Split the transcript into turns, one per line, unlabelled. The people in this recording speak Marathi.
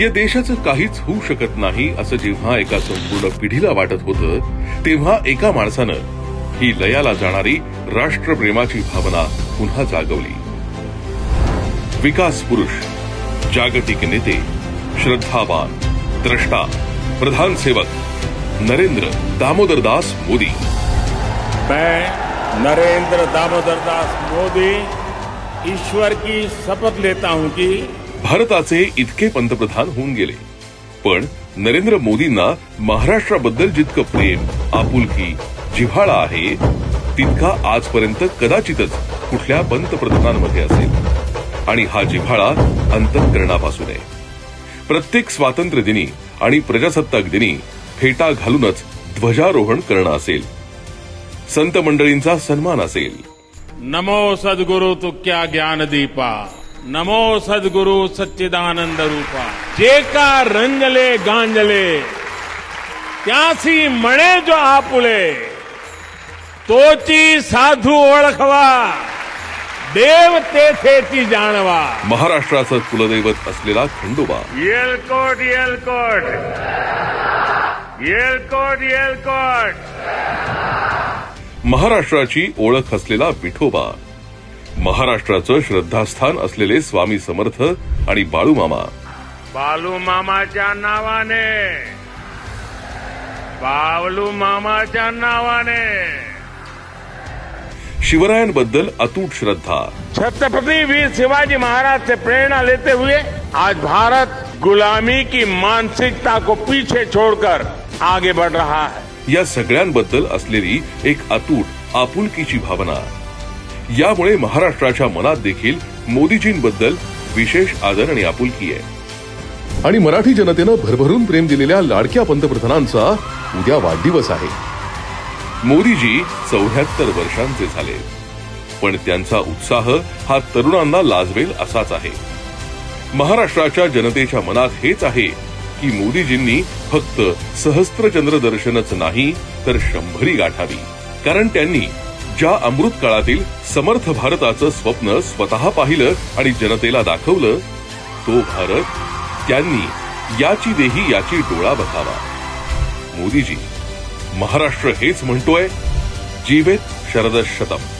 या देशाचं काहीच होऊ शकत नाही असं जेव्हा एका संपूर्ण पिढीला वाटत होतं तेव्हा एका माणसानं ही लयाला जाणारी राष्ट्रप्रेमाची भावना पुन्हा जागवली. विकास पुरुष जागतिक नेते श्रद्धावान द्रष्टा प्रधान सेवक नरेंद्र दामोदरदास मोदी.
मैं नरेंद्र दामोदर दास मोदी ईश्वर की शपथ लेता हूं कि
भारताचे इतके पंतप्रधान होऊन गेले. पण नरेंद्र मोदींना महाराष्ट्राबद्दल जितकं प्रेम आपुलकी जिव्हाळा आहे तितका आजपर्यंत कदाचितच कुठल्या पंतप्रधानांमध्ये असेल. आणि हा जिव्हाळा अंतःकरणापासून आहे. प्रत्येक स्वातंत्र्य दिनी आणि प्रजासत्ताक दिनी फेटा घालूनच ध्वजारोहण करणं असेल. संत मंडळींचा सन्मान असेल.
नमो सदगुरु तुक्या ज्ञान दीपा नमो सदगुरु सच्चिदानंद रूपा। जे का रंगले गांजले त्यासी मणे जो आपुले तोची साधू ओळखवा देव तेथेची जाणवा।
महाराष्ट्राचं कुलदैवत असलेला खंडोबा।
येलकोट येलकोट येलकोट येलकोट
महाराष्ट्राची ओळख असलेला विठोबा। महाराष्ट्राचं श्रद्धास्थान असलेले स्वामी समर्थ आणि बाळूमामा
बालू मामाच्या नावाने. बालू मामाच्या नावाने.
शिवरायांबद्दल अतूट श्रद्धा.
छत्रपति वीर शिवाजी महाराज से प्रेरणा लेते हुए आज भारत गुलामी की मानसिकता को पीछे छोड़कर आगे बढ़ रहा है।
या सगळ्यांबद्दल असलेली एक अतूट आपुलकीची भावना. यामुळे महाराष्ट्राच्या मनात देखील मोदीजींबद्दल विशेष आदर आणि आपुलकी आहे. आणि मराठी जनतेनं भरभरून प्रेम दिलेल्या लाडक्या पंतप्रधानांचा उद्या वाढदिवस आहे. मोदीजी चौऱ्याहत्तर वर्षांचे झाले. पण त्यांचा उत्साह हा तरुणांना लाजवेल असाच आहे. महाराष्ट्राच्या जनतेच्या मनात हेच आहे की मोदीजींनी फक्त सहस्त्रचंद्र दर्शनच नाही तर शंभरी गाठावी. कारण त्यांनी ज्या अमृत काळातील समर्थ भारताचं स्वप्न स्वतः पाहिलं आणि जनतेला दाखवलं तो भारत त्यांनी याची देही याची डोळा बघावा मोदीजी महाराष्ट्र हेच म्हणतोय जीवेत शरद शतम